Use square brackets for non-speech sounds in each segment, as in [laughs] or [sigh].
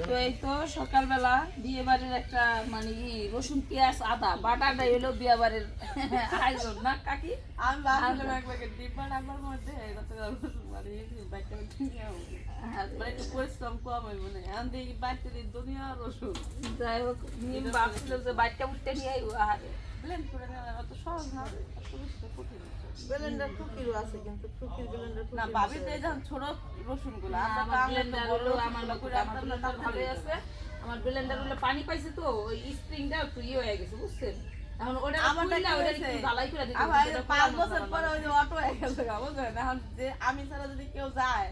তো এই তো সকালবেলা বিয়ে বাড়ির একটা মানে রসুন পেঁয়াজ আদা বাটাটাই হলো বিয়ে বাড়ির আয়োজন না কাকি? যাই হোক বাচ্চা উঠতে নিয়ে আহারে। ব্লেন্ড করে নেওয়া অত সহজ না অত বেশি তো কঠিন। ব্লেন্ডার টুকিরও আছে কিন্তু টুকির ব্লেন্ডার না ভাবিতে যখন ছোট রসুনগুলো আমার ব্লেন্ডার হলো আমার লোকের আমার ব্লেন্ডার ভালোই আছে। আমার ব্লেন্ডার হলো পানি পাইছে তো ওই স্প্রিংটা একটু ইয়ে হয়ে গেছে বুঝছেন? এখন ওটা আমারটা কি করে দিতে পাঁচ বছর জ্বালা পরে ওই অটো হয়ে এখন যে আমি ছাড়া যদি কেউ যায়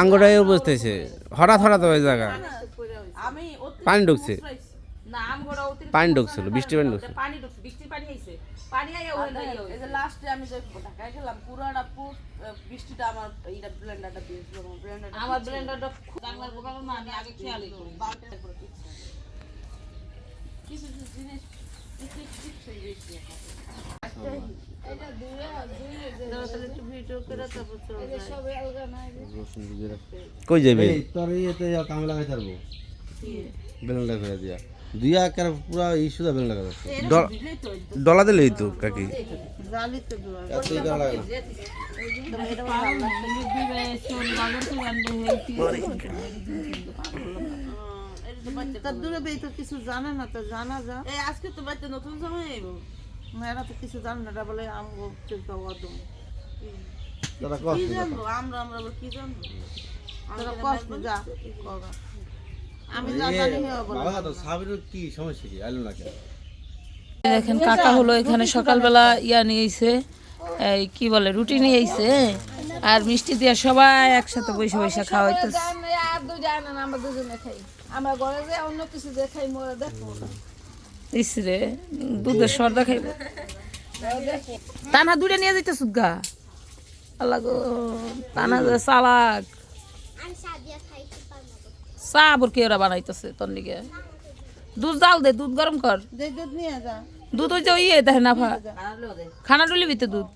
আঙ্গুরাই বুঝতেছে হঠাৎ হঠাৎ ওই জায়গা। আমি পানি ঢুকছে। না আমগোড়া অতিরিক্ত পানি ঢুকছিল, বৃষ্টি পানি ঢুকছিল। পানি ঢুকছে বৃষ্টির পানি আইছে পানি আইয়া এই যে লাস্টে আমি যে ঢাকায় গেলাম পুরাটা পুর বৃষ্টিটা আমার এইটা ব্লেন্ডারটা দিয়েছিল আমার ব্লেন্ডারটা আমার ব্লেন্ডারটা বাংলার বোকালো না আমি আগে খেয়ালই করি। কিছু কিছু জিনিস কই যাবে? তোর ইয়েতে কামে লাগাই পারব বেলুন লাগা দিয়া। দুই একের পুরা এই সুদা বেলুন লাগা ডলা দিলেই তো কাকি। তার দূরে বেই তো কিছু জানে না তো জানা যা। এই আজকে তো বাচ্চা নতুন সময় আইব। এরা তো কিছু জানে না বলে আমগো অদম কি জানব? আমরা আমরা কি জানব? তোরা কষ্ট যা আমি জানি বাবা তো সাবিরের কি সমস্যা কি? আইলো না কেন? দেখেন কাকা হলো এখানে সকালবেলা ইয়া নিয়েছে এই কি বলে রুটি নিয়ে আইছে আর মিষ্টি দিয়ে সবাই একসাথে বসে বসে খাওয়াইতেছে। আর দুই যায় না আমরা দুজনে খাই। আমরা ঘরে যে অন্য কিছু দিয়ে খাই মোরা দেখো ইসরে দুধের সর্দা খাইব টানা দুইটা নিয়ে যাইতে সুগা আল্লাহ গো টানা চালাক। চা আবার কে ওরা বানাইতেছে তোর দিকে দুধ জাল দে দুধ গরম কর। দুধ দুধ ওই যে ইয়ে দেখে না ভা। খানা ডুলি ভিতরে দুধ।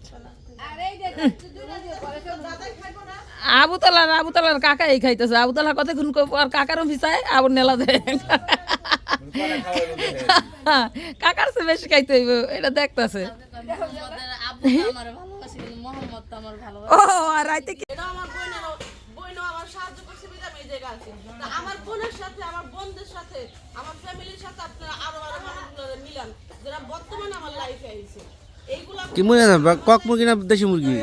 আবু তালার আবু তালার কাকা এই খাইতেছে। আবু তালা কতক্ষণ কই আর কাকারও ভিসায় আবার নেলা দেয়। [laughs] কাকার সে বেশি খাইতে হইব এটা দেখতেছে। ও আর রাইতে কি আমার বোনের বোনও আমার সাহায্য করছে বিধা আমি এই জায়গায় আছি। তা আমার বোনের সাথে আমার বোনদের সাথে আমার ফ্যামিলির সাথে আপনারা আরও আরও মানুষগুলো মিলান যারা বর্তমানে আমার লাইফে আইছে। কি মনে না কক মুরগি না দেশি মুরগি?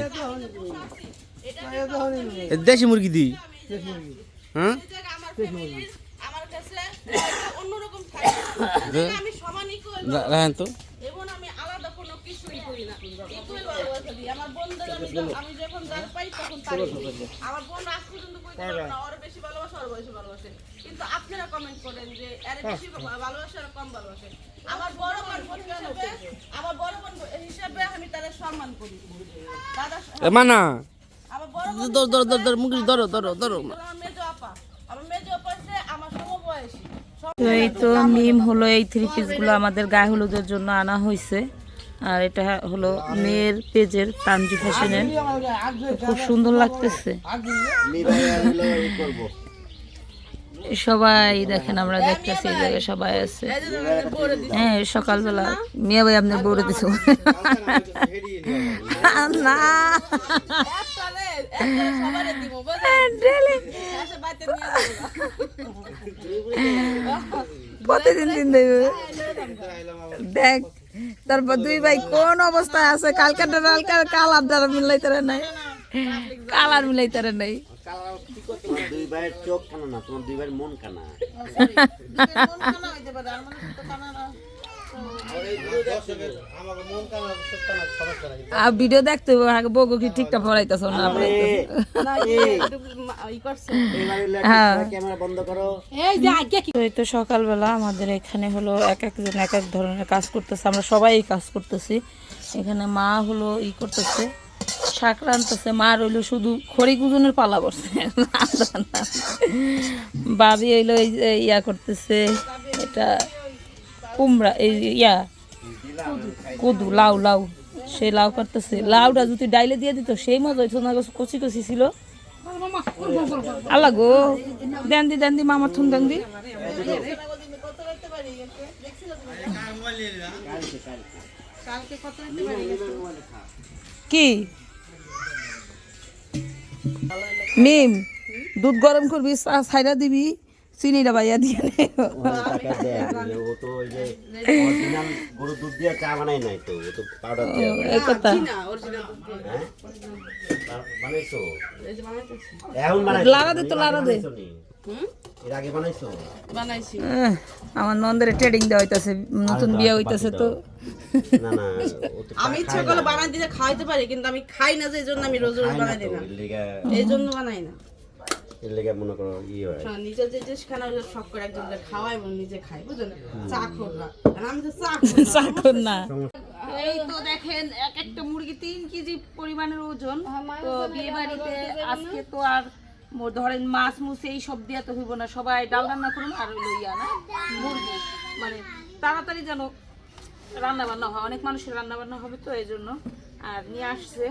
দেশি মুরগি দি। হ্যাঁ? আমি সমানই করি রা- রাখেন তো। এবং আমি আলাদা কোনো কিছুই করি না। ইকুয়াল ভালোবাসা দিই আমার বোনদের আমি আমি যখন যার পাই তখন দিই। আমার বোন আজ পর্যন্ত কইতে পারে না ওর বেশি ভালোবাসা ওর বেশি ভালোবাসে। কিন্তু আপনারা কমেন্ট করেন যে এর বেশি ভালোবাসে আর কম ভালোবাসে? আমার বড় বোন হিসাবে আমার বড় বোন হিসাবে আমি তাদের সম্মান করি। দাদা মানা। আমার বড় বোন ধরো ধরো ধরো ধরো মুরগি ধরো ধরো ধরো হিসেবে আমার মেজো আপা আমার মেজো আপা হচ্ছে আমার সমবয়সী তো এই তো মিম হলো এই থ্রি পিসগুলো আমাদের গায়ে হলুদের জন্য আনা হয়েছে আর এটা হলো মেয়ের পেজের তানজি ফ্যাশনের খুব সুন্দর লাগতেছে। সবাই দেখেন, আমরা দেখতেছি এই জায়গায় সবাই আছে। হ্যাঁ সকালবেলা। মেয়ে ভাই আপনার বউরে দিছে। না। প্রতিদিন দিন দেখ, তারপর দুই ভাই কোন অবস্থায় আছে? কালকাটা কালকার কালার দ্বারা মিলাইতারে নাই। কালার মিলাইতারে নাই। দুই ভাইয়ের চোখ কানা না তোমার দুই ভাইয়ের মন কানা। মন কানা হইতে পারে আর মানে মন ভিডিও দেখতে হবে আগে কি ঠিকঠাক পড়াইতেছ না ই করছে। হ্যাঁ। ক্যামেরা বন্ধ করো। তো সকালবেলা আমাদের এখানে হলো এক একজন এক এক ধরনের কাজ করতেছে আমরা সবাই কাজ করতেছি। এখানে মা হলো ই করতেছে। শাক রানতেছে মা রইল শুধু খড়ি কুজনের পালা করছে। বাবি হইল এই ইয়া করতেছে, এটা কুমড়া, এই ইয়া, কুদু, লাউ লাউ, সে লাউ কাটতেছে লাউটা যদি ডাইলে দিয়ে দিত, সেই মজা হইতো না কচি কচি ছিল। আল্লাহ গো, দেন দি দেন দি, মামার থুন দেন দি। কি? মিম দুধ গরম করবি সাইরা ছাইরা দিবি চিনিটা বাইয়া দিয়ে নে। টাকা দেয় ও তো ওই যে অরিজিনাল গরুর দুধ দিয়ে চা বানাই নাই তো ও তো পাউডার দিয়ে এই কথা। না অরিজিনাল দুধ দিয়ে। হ্যাঁ? লাড়া দে তো, লাড়া দে। আমার নন্দের ট্রেডিং দেওয়া হইতাছে নতুন বিয়ে হইতাছে তো। [laughs] আমি ইচ্ছা করলে বানাই দিলে খাওয়াইতে পারি কিন্তু আমি খাই না যে এই জন্য আমি রোজ রোজ বানাই দিই না। এই জন্য বানাই না। মনে করো হয়। হ্যাঁ, নিজের যে জিনিস খানা শখ করে একজন খাওয়াই মন নিজে খাই বুঝলেন চা খোররা আর আমি তো চা খোর না। এই তো দেখেন এক একটা মুরগি তিন কেজি পরিমাণের ওজন। তো বিয়ে বাড়িতে আজকে তো আর ধরেন মাছ মুছ এই সব দিয়া তো হইব না, সবাই ডাল রান্না করুন আর হইল ইয়া না, মুরগি। মানে তাড়াতাড়ি যেন রান্না বান্না হয়, অনেক মানুষের রান্না বান্না হবে তো এই জন্য। আর নিয়ে আসছে,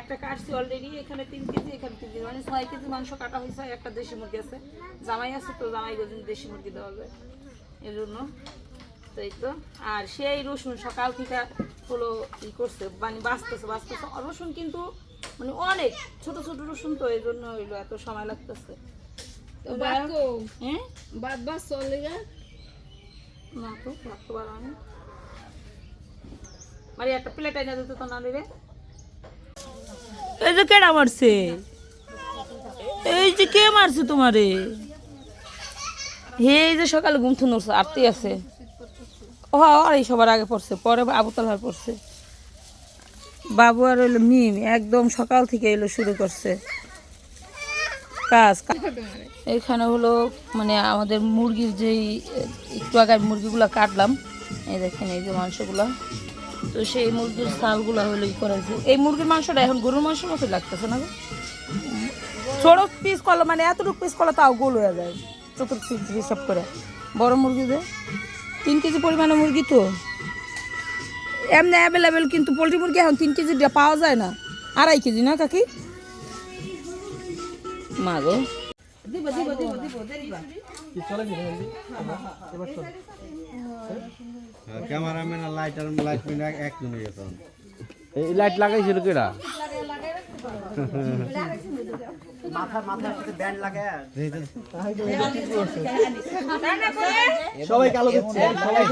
একটা কাটছি অলরেডি এখানে তিন কেজি, এখানে তিন কেজি মানে ছয় কেজি মাংস কাটা হয়েছে, একটা দেশি মুরগি আছে। জামাই আছে তো, জামাই গেছেন দেশি মুরগি দেওয়া হবে। এই জন্য। তো এই তো। আর সেই রসুন সকাল থেকে হলো ই করছে মানে বাঁচতেছে বাঁচতেছে। রসুন কিন্তু মানে অনেক ছোট ছোট রসুন তো এই জন্য হইল এত সময় লাগতেছে। তো হ্যাঁ? বাদ বাদ চলে গা না তো রাখতে পারো আমি মানে একটা প্লেট এনে দিতে তো না দিবে। এই যে কেডা মারছে? এই যে কে মারছে তোমারে? হে এই যে সকালে ঘুম থুন উঠছে আরতি আছে। ও আর এই সবার আগে পড়ছে পরে আবু তালহার পড়ছে। বাবু আর হইল মিম, একদম সকাল থেকে এলো শুরু করছে। কাজ এখানে হলো মানে আমাদের মুরগির যেই, একটু আগে মুরগিগুলো কাটলাম। এই দেখেন, এই যে মাংসগুলো। তো সেই মুরগির ছালগুলো হলো ই করা হয়েছে এই মুরগির মাংসটা এখন গরুর মাংসের মতো লাগতেছে না? ছোট পিস করলে মানে এতটুকু পিস করলে তাও গোল হয়ে যায়। চতুর্থ হিসাব করে। বড় মুরগি দে তিন কেজি পরিমাণে মুরগি তো। এমনি অ্যাভেলেবেল কিন্তু পোলট্রি মুরগি এখন তিন কেজি পাওয়া যায় না। আড়াই কেজি না কাকি? মা গো ক্যামেরাম্যান লাইট আর লাইট ম্যান এক জন গেছে। এই লাইট লাগাইছিল কেডা? মাথা মাথার সাথে ব্যান্ড লাগায় সবাইকে আলো দিচ্ছে সবাই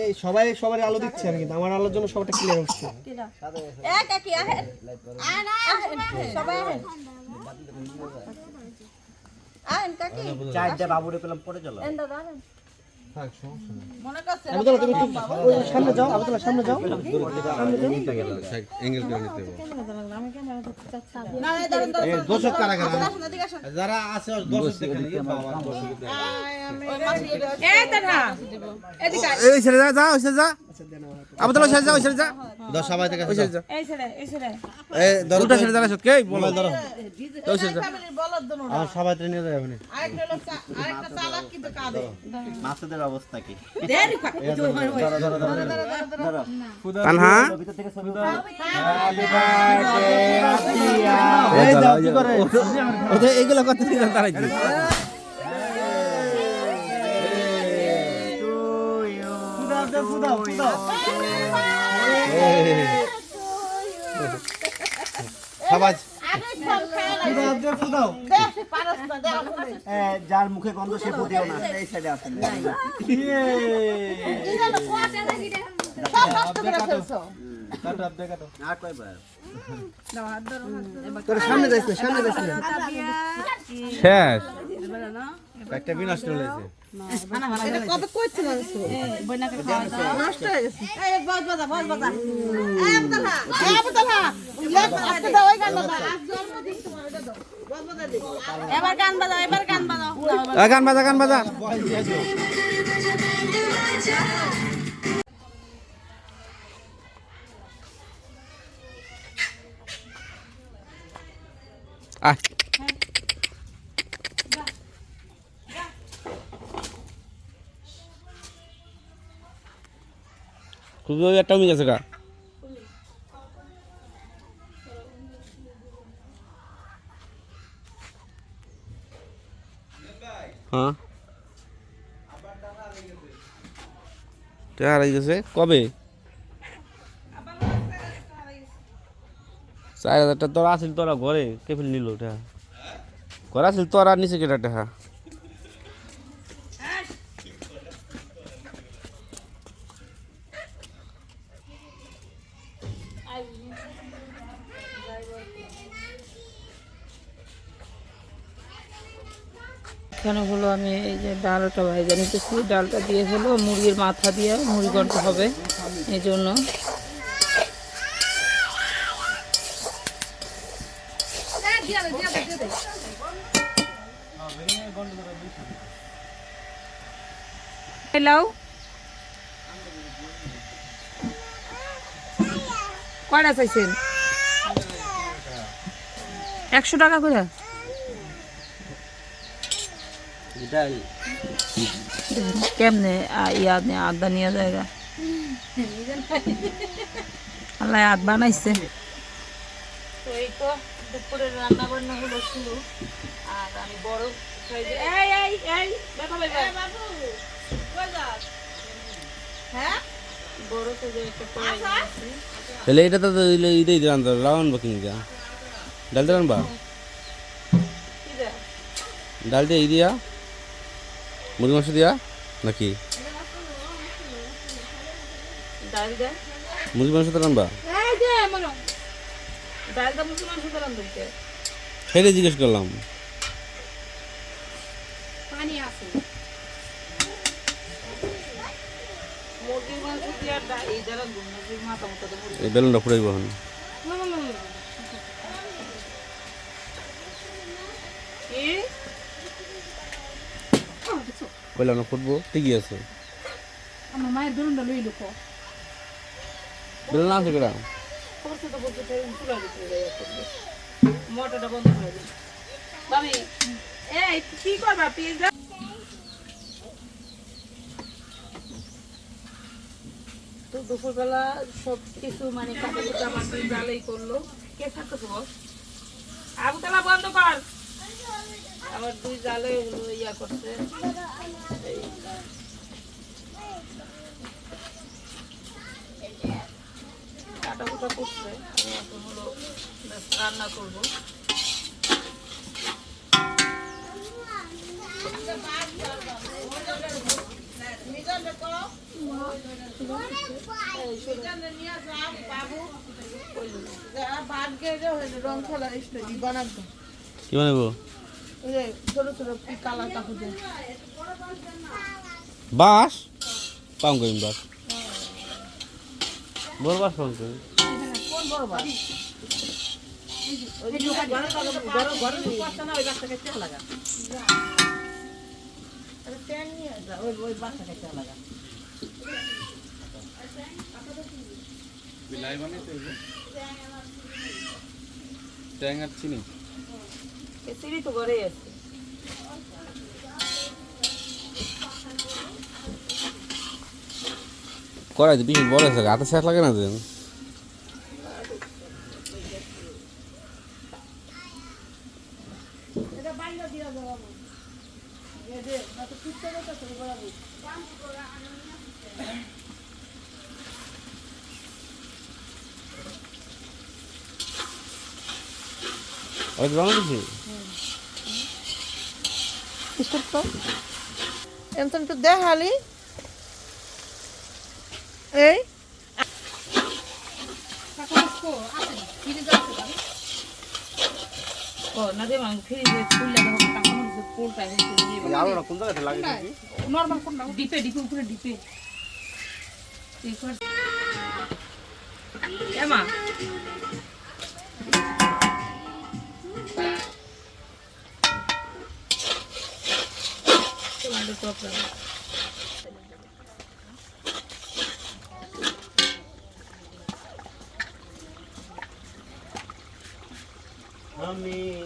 এই সবাই সবার আলো দিচ্ছে আমি কিন্তু আমার আলোর জন্য সবটা ক্লিয়ার হচ্ছে। চারটা বাবুরে পেলাম পরে চলো সামনে যাও সামনে যাও দর্শক। যারা আছে দর্শক এই ছেড়ে যা যা ছেড়ে যা আবু তালা ছেড়ে যা যা দশ সবাই থেকে ওই ছেড়ে যা এই ছেড়ে এই ছেড়ে এই ধরো উল্টা ছেড়ে যা সত্যি বলো ধরো ওই ছেড়ে যা ফ্যামিলির বলদ দুনো আমার সবাই তো যাবে আপনি আরেকটা লোক আরেকটা চালাক কিন্তু কাঁদে মাছেদের অবস্থা কি দেরি খা- এই তো হয়, হয়। কানহা ভিতর থেকে ছবি দাও এই দাও কি করে ওদের এইগুলো করতে দিলাম তারাই যার মুখে গন্ধ সে ফুটিও না এই সাইডে আসেন শেষ একটা হয়েছে। কত নষ্ট হয়ে গেছে। এই বজ বাজা বজ বাজা এই আবতালা এই আবতালা আজকে দাও ওই গান বাজা আজ জন্মদিন তোমার এটা দাও। বজ বাজা দে এবার গান বাজাও এবার গান বাজাও। গান বাজা গান বাজা। আয় খুবই ওই একটা মিল আছে গা হ্যাঁ টাকা হারাই গেছে কবে চার হাজারটা তোরা আসিল তোরা ঘরে কে ফেলে নিল ওটা ঘরে আসিল তোরা নিচে কেটা টাকা ডালটা ভাইজা নিতেছি। ডালটা দিয়ে হলো মুরগির মাথা দিয়ে মুড়ি ঘন্ট হবে এই জন্য কয়টা চাইছেন? একশো টাকা করে? কেমনে আ- ইয়া নিয়ে আদা নিয়ে জায়গা আল্লাহ আদ বানাইছে। তো এই তো দুপুরের রান্না বান্না হলো শুরু। আর আমি বড় সাইজে এই এই এই দেখো ভাই হ্যাঁ? বড় সাইজে একটা কড়াই নিয়েছি। তাহলে এটা তো ইদেই দিলাম তো রাউন্ড বাকিং দিয়া ডাল দিলাম বা কি দেয়? ডাল দিয়ে। মুরগি মাংস দিয়া নাকি? মুরগি মাংস দিলাম বা সেটাই জিজ্ঞেস করলাম। এই তো বেলুনটা ফুরাইব এখন কি কইলাম না ফুটবো ঠিকই আছে। আমার মায়ের বেলুনটা লই লোক বেলুন আছে কেডা করছে তো বলছে তো চুলা দিতে যাই করবে মোটরটা বন্ধ করে দিন বাবি এই কি করবা পিজা তো দুপুরবেলা সব কিছু মানে কাটা কুটা জালেই করল। কে থাকতো বস আবু তালা বন্ধ কর। আমার দুই জালে হলো ইয়া করছে। কাটা কুটা করছে আমি এখন হলো রান্না করব। কি বানাবো? ছোট ছোট কালা কাপড় বাস পাম করিম বাস বড় বাস পাম করিম সিঁড়ি তো ঘরেই আছে। করাই তো বিশাল বড় আছে হাতে শেষ লাগে না দেন ওই তো বাংলা দিছি এমন একটু দেখালি এই ও না দে মাং ফ্রিজে খুললে দেখো টাকা মধ্যে পোলটা হয়েছে আলোটা কোন জায়গাতে লাগে নরমাল কোনটা ডিপে ডিপে উপরে ডিপে। এমা do programa. Amém.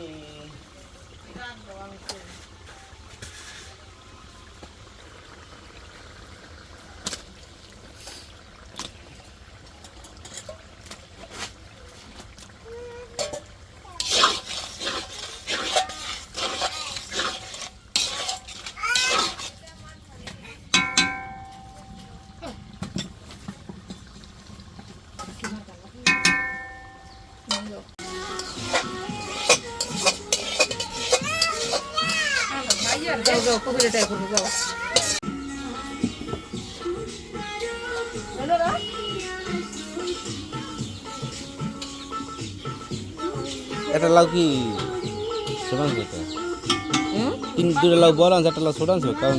যাও যাও কবিরে টাই করবে যাও। একটা লাউ কি? ছোট তিন দুটো লাউ বলান একটা লাউ ছোট আনছে কারণ